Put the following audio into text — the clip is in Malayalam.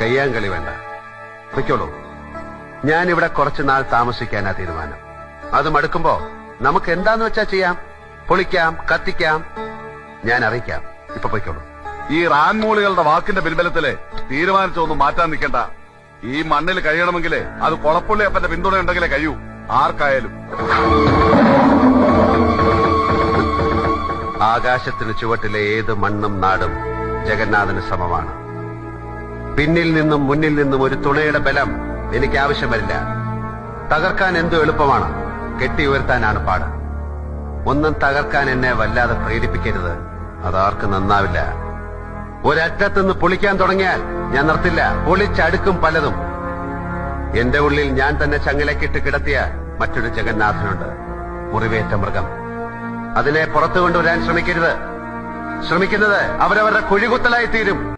കയ്യാങ്കളി വേണ്ട. വയ്ക്കോളൂ ഞാൻ ഇവിടെ കുറച്ചു നാൾ താമസിക്കാനാ തീരുമാനം. അത് മടുക്കുമ്പോ നമുക്ക് എന്താന്ന് വെച്ചാ ചെയ്യാം? പൊളിക്കാം കത്തിക്കാം. ഞാൻ അറിയിക്കാം. ഇപ്പൊ പൊയ്ക്കോളൂ. ഈ റാൻമൂളികളുടെ വാക്കിന്റെ പിൻബലത്തിൽ തീരുമാനിച്ചൊന്നും മാറ്റാൻ നിൽക്കണ്ട. ഈ മണ്ണിൽ കഴിയണമെങ്കിൽ അത് കൊളപ്പുള്ളി അപ്പന്റെ പിന്തുണ ഉണ്ടെങ്കിലേ കഴിയൂ. ആർക്കായാലും. ആകാശത്തിന് ചുവട്ടിലെ ഏത് മണ്ണും നാടും ജഗന്നാഥന് സമമാണ്. പിന്നിൽ നിന്നും മുന്നിൽ നിന്നും ഒരു തുണയുടെ ബലം എനിക്ക് ആവശ്യം വരില്ല തകർക്കാൻ എന്തോ എളുപ്പമാണ്? കെട്ടി ഉയർത്താനാണ് പാട്. ഒന്നും തകർക്കാൻ എന്നെ വല്ലാതെ പ്രേരിപ്പിക്കരുത്. അതാർക്കും നന്നാവില്ല. ഒരറ്റത്തുനിന്ന് പൊളിക്കാൻ തുടങ്ങിയാൽ ഞാൻ നിർത്തില്ല. പൊളിച്ചടുക്കും പലതും. എന്റെ ഉള്ളിൽ ഞാൻ തന്നെ ചങ്ങലക്കിട്ട് കിടത്തിയ മറ്റൊരു ജഗന്നാഥനുണ്ട്. മുറിവേറ്റ മൃഗം. അതിനെ പുറത്തു കൊണ്ടുവരാൻ ശ്രമിക്കരുത്. ശ്രമിക്കുന്നത് അവരവരുടെ കുഴികുത്തലായി തീരും